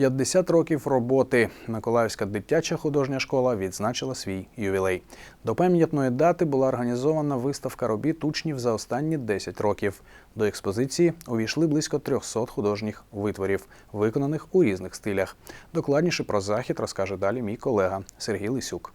50 років роботи Миколаївська дитяча художня школа відзначила свій ювілей. До пам'ятної дати була організована виставка робіт учнів за останні 10 років. До експозиції увійшли близько 300 художніх витворів, виконаних у різних стилях. Докладніше про захід розкаже далі мій колега Сергій Лисюк.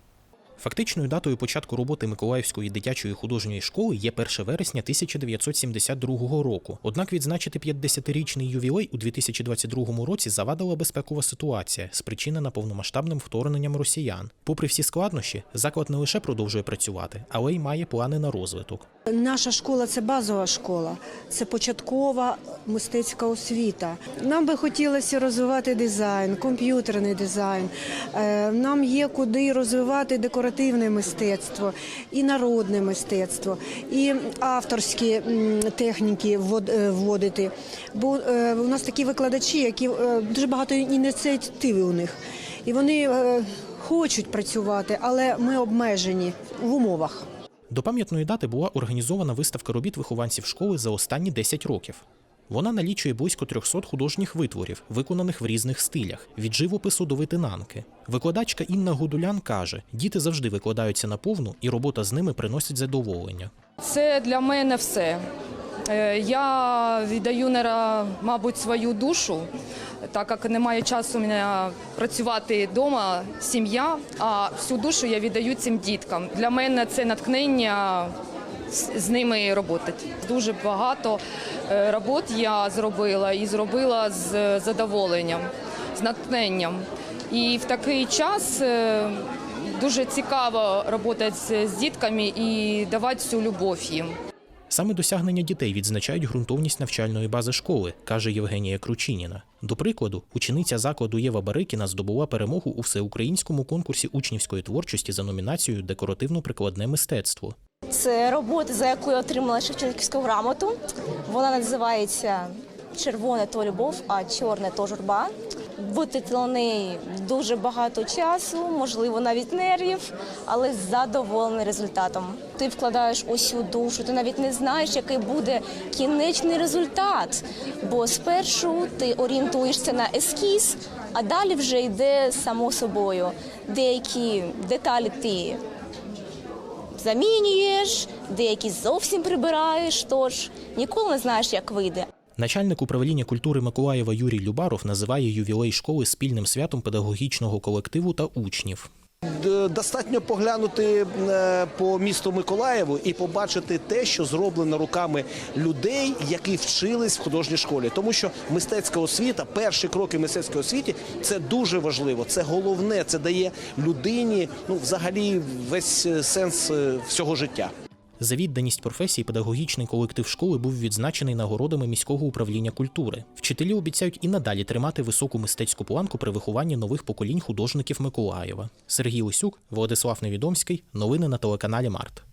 Фактичною датою початку роботи Миколаївської дитячої художньої школи є 1 вересня 1972 року. Однак відзначити 50-річний ювілей у 2022 році завадила безпекова ситуація, спричинена повномасштабним вторгненням росіян. Попри всі складнощі, заклад не лише продовжує працювати, але й має плани на розвиток. Наша школа це базова школа, це початкова мистецька освіта. Нам би хотілося розвивати дизайн, комп'ютерний дизайн. Е, Нам є куди розвивати декоративне мистецтво, і народне мистецтво, і авторські техніки е, вводити. Бо е, у нас такі викладачі, які дуже багато ініціативи у них, і вони хочуть працювати, але ми обмежені в умовах. До пам'ятної дати була організована виставка робіт вихованців школи за останні 10 років. Вона налічує близько 300 художніх витворів, виконаних в різних стилях, від живопису до витинанки. Викладачка Інна Гудулян каже: діти завжди викладаються на повну, і робота з ними приносить задоволення. Це для мене все. Е, Я віддаю, мабуть, свою душу, так як немає часу мене працювати вдома, сім'я, а всю душу я віддаю цим діткам. Для мене це натхнення з- ними роботи. Дуже багато е, робот я зробила і зробила з задоволенням, з натхненням. І в такий час е, дуже цікаво працювати з дітками і давати всю любов їм. Саме досягнення дітей відзначають ґрунтовність навчальної бази школи, каже Євгенія Кручиніна. До прикладу, учениця закладу Єва Барикіна здобула перемогу у всеукраїнському конкурсі учнівської творчості за номінацією Декоративно-прикладне мистецтво. Це робота, за яку я отримала Шевченківську грамоту. Вона називається Червоне то любов, а чорне то журба. На неї дуже багато часу, можливо, навіть нервів, але задоволений результатом. Ти вкладаєш усю душу, ти навіть не знаєш, який буде кінечний результат. Бо спершу ти орієнтуєшся на ескіз, а далі вже йде само собою. Деякі деталі ти замінюєш, деякі зовсім прибираєш, тож ніколи не знаєш, як вийде. Начальник управління культури Миколаєва Юрій Любаров називає ювілей школи спільним святом педагогічного колективу та учнів. Достатньо поглянути е, по місту Миколаєву і побачити те, що зроблено руками людей, які вчились в художній школі. Тому що мистецька освіта, перші кроки в мистецькій освіті це дуже важливо. Це головне, це дає людині ну взагалі весь е, сенс е, всього життя. За відданість професії педагогічний колектив школи був відзначений нагородами міського управління культури. Вчителі обіцяють і надалі тримати високу мистецьку планку при вихованні нових поколінь художників Миколаєва. Сергій Лисюк, Владислав Невідомський. Новини на телеканалі Март.